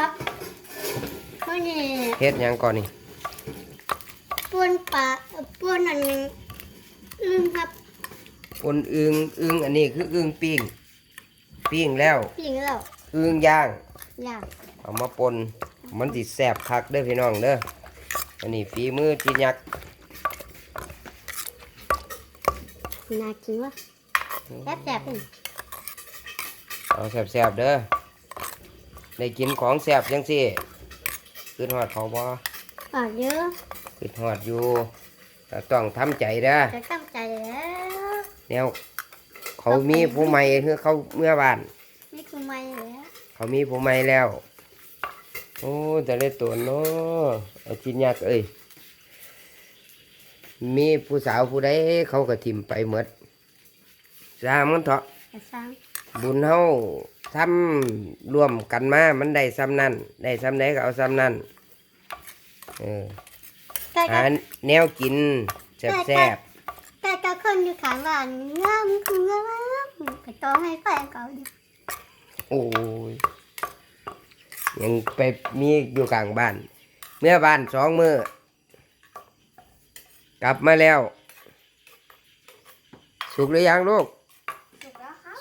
ครับมื่อนี้เฮ็ดหยังก่อนนี่ป้วนปลาป้วนอันหนึงลืมครับปนอึงอึงอันนี้คืออึงปิ้งปิ้งแล้วปิ่งแล้วอึงย่างย่างเอามาปนมันสิแซ่บคักเด้อพี่น้องเด้ออันนี้ฝีมือจียักษ์น่ากินวะแซ่บแซ่บๆเป็น เอาแซ่บๆเด้อ ได้กินของแซ่บจังซี่ขึ้นฮอดเขาบ่อ่าเยอะขึ้นฮอดอยู่แต่ต้องทำใจเด้อจะตั้งใจแล้วแนวเขามีผู้ใหม่คือเขาเมื่อบ้านนี่คือไม่แล้วเขามีผู้ใหม่แล้ว โอ้แต่ได้ตัวเนาะเอาจินยักษ์เอ้ยมีผู้สาวผู้ใดเขาก็ทิมไปหมดสร้างมันเถอะจะสร้าง บุญเฮาทำรวมกันมา มันได้ซ้ำนั่นได้ซ้ำไหนก็เอาซ้ำนั่นเออแต่หาก็แนวกินแซ่บแต่ก็คนอยู่ข้างบ้านงามคืองามก็ต้องให้แฟนเขาดิๆโอ้ยยังไปมีอยู่กลางบ้าน เมื่อบ้านสองมือกลับมาแล้ว สุกหรือยังลูกถูกแล้วครับ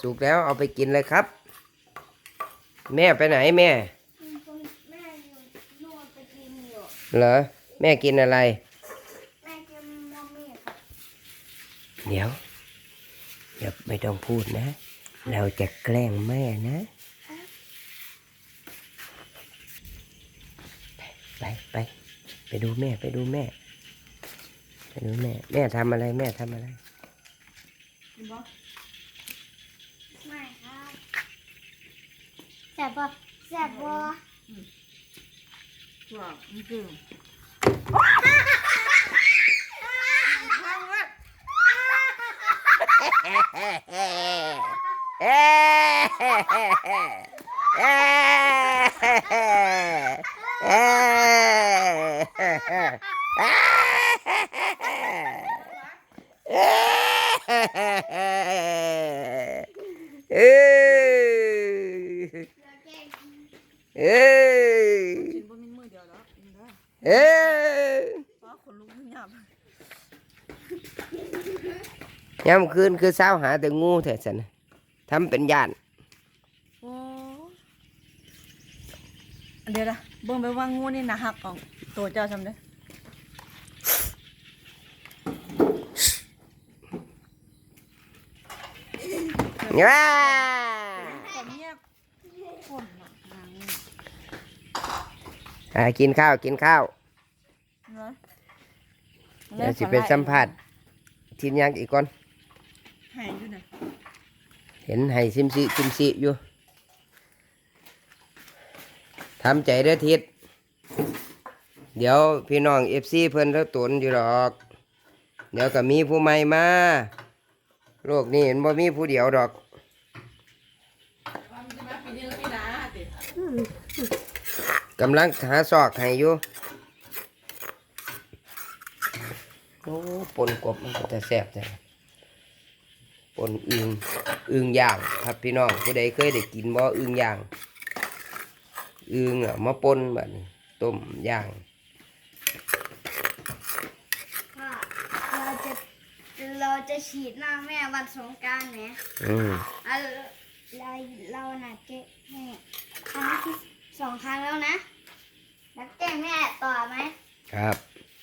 สุกแล้วเอาไปกินเลยครับ แม่ไปไหนแม่ แม่อยู่นู่นไปกินอยู่เหรอ แม่กินอะไร แม่กินมะม่วงครับเดี๋ยวอย่าไม่ต้องพูดนะ เราจะแกล้งแม่นะ ไปไป ไปดูแม่ไปดูแม่ ไปดูแม่ แม่ทำอะไรแม่ทำอะไรไม่ครับ แซ่บบ่แซ่บบ่ว้าวนี่คือ เอ้ยเอ้ย กินบะหมี่มือเดียวแล้วกินได้ เอ้ย เพราะค นลุกหยาบยามคืนคือเช้าหาแต่งูแท้สันน่ะทำเป็นย่านโอ้เดี๋ยวนะเบิ่งไปว่างูนี่นะหักของตัวเจ้าทำได้ว้าแต่เมียคนน่ะนางนี่อ่ากินข้าวกินข้าวเนาะ เดี๋ยวสิเป็นสัมผัสทีมยังอีกก่อนหายอยู่น่ะเห็นให้ซิมซิซิมซิอยู่ทำใจเด้อทิศเดี๋ยวพี่น้องเอฟซีเพิ่นเขาตุนอยู่หรอก เดี๋ยวก็มีผู้ใหม่มา โลกนี้เห็นบ่มีผู้เดียวดอกกำลังหาซอกให้อยู่ โอ้ป นกบมันก็จะแซ่บจังปนอึงอึงย่างครับพี่น้องผู้ใดเคยได้กินบ่อึงย่างอึงอะมาปนแบบนี้ต้มย่างเราจะเราจะฉีดหน้าแม่วันสงกรารไหมอืมอะเราเราน่ะเจ๊แม่ครั้งที่สองครั้งแล้วนะแล้วแจ้งแม่ต่อไหมครับ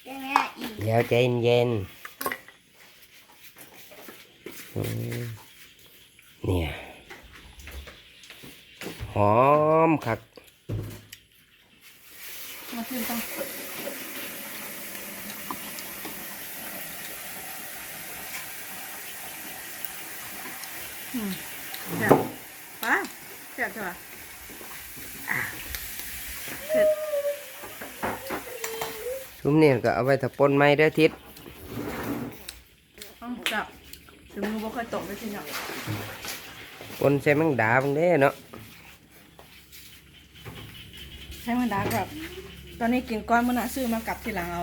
แจ้งแม่อีกเดี๋ยวใจเย็นๆอืม เนี่ยหอมคักมาขึ้นต้องอืมเดี๋ยวป้าเสร็จใช่ปะเสร็จซุ้มเนี่ยก็เอาไว้ถ้าปนไม้เด้อทิศ ต้องจับ ถึงมือบ่เคยตกเลยทีเนาะปนใส่แมังดาบังเด้เนาะใช้มันดากับตอนนี้กินก้อนมันน่ะซื้อมากลับทีหลังเอา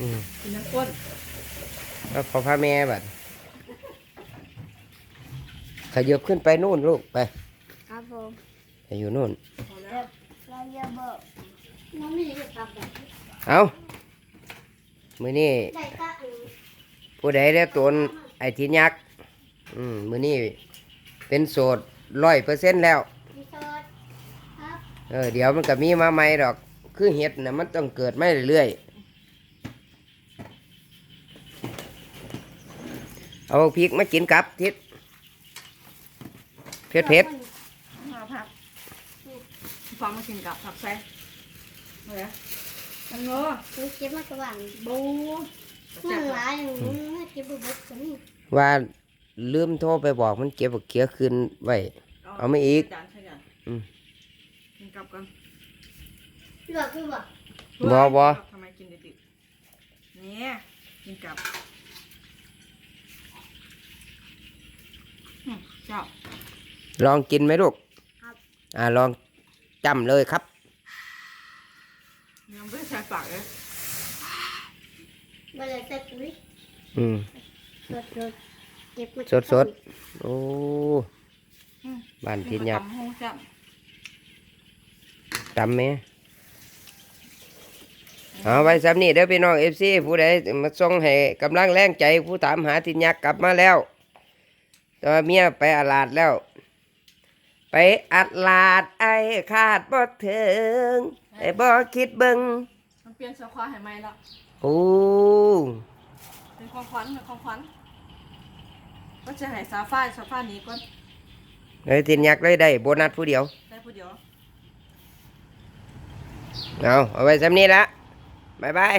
อืมกินน้ำก้นแล้วขอพาแม่บัดขยับขึ้นไปนู่นลูกไปครับผมไปอยู่นู่น พอแล้วเราอย่าบอกน้องไม่ได้ตับแบบเอามื้อนี้ได้ตาอือผู้ใดได้ตนไอ้ทินยักษ์ อืมมื้อนี้เป็นโสดร้อยเปอร์เซ็นต์แล้วพี่ซอสครับเออเดี๋ยวมันก็มีมาใหม่ดอก คือเห็ดนะมันต้องเกิดไม่เรื่อยๆ เอาพริกมากินกับทิศเผ็ดเผ็ดมาพักฟังมากินกับผักใส่เฮ้ยอันโง่คือเก็บมากระหว่างบูเงินหลายหนูเก็บบุบกันนี่ ๆว่า ลืมโทรไปบอกมันเก็บบักเขียคืนไว้ เอาไม่อีกจานใช่จานอืม กินกับกันหลวกคือบอกบ่บ่ ทำไมกินดิบๆเนี่ยกินกับอืมเจ้า ลองกินไหมลูกอ่าลองจำเลยครับ ยังไม่ได้ใส่ปากเลยมาเลยใส่ปุ๋ยอืม สดสด เก็บมาสดสดๆโอ้บ้านทินยักษ์ตำหูจ้ะจำไหมเอาไว้สำนี้เด้อพี่น้องเอฟซีผู้ใดมาส่งให้กำลังแรงใจผู้ถามหาทินยักษ์กลับมาแล้วแตัวาเมียไปอาลาดแล้ว ไปอัดลาดไอ้ขาดบ่ถึงไอ้บ่คิดเบิ่งมันเปลี่ยนสควาให้ไหมแล้วโอ้เป็นของขวัญเป็นของขวัญ ก็จะให้ซาฟ้าซาฟ้าหนี้ก่อนไอ้ทินยักษ์เลยได้โบนัสผู้เดียว ได้ผู้เดียว เอาเอาไว้สำนี้ละบายบาย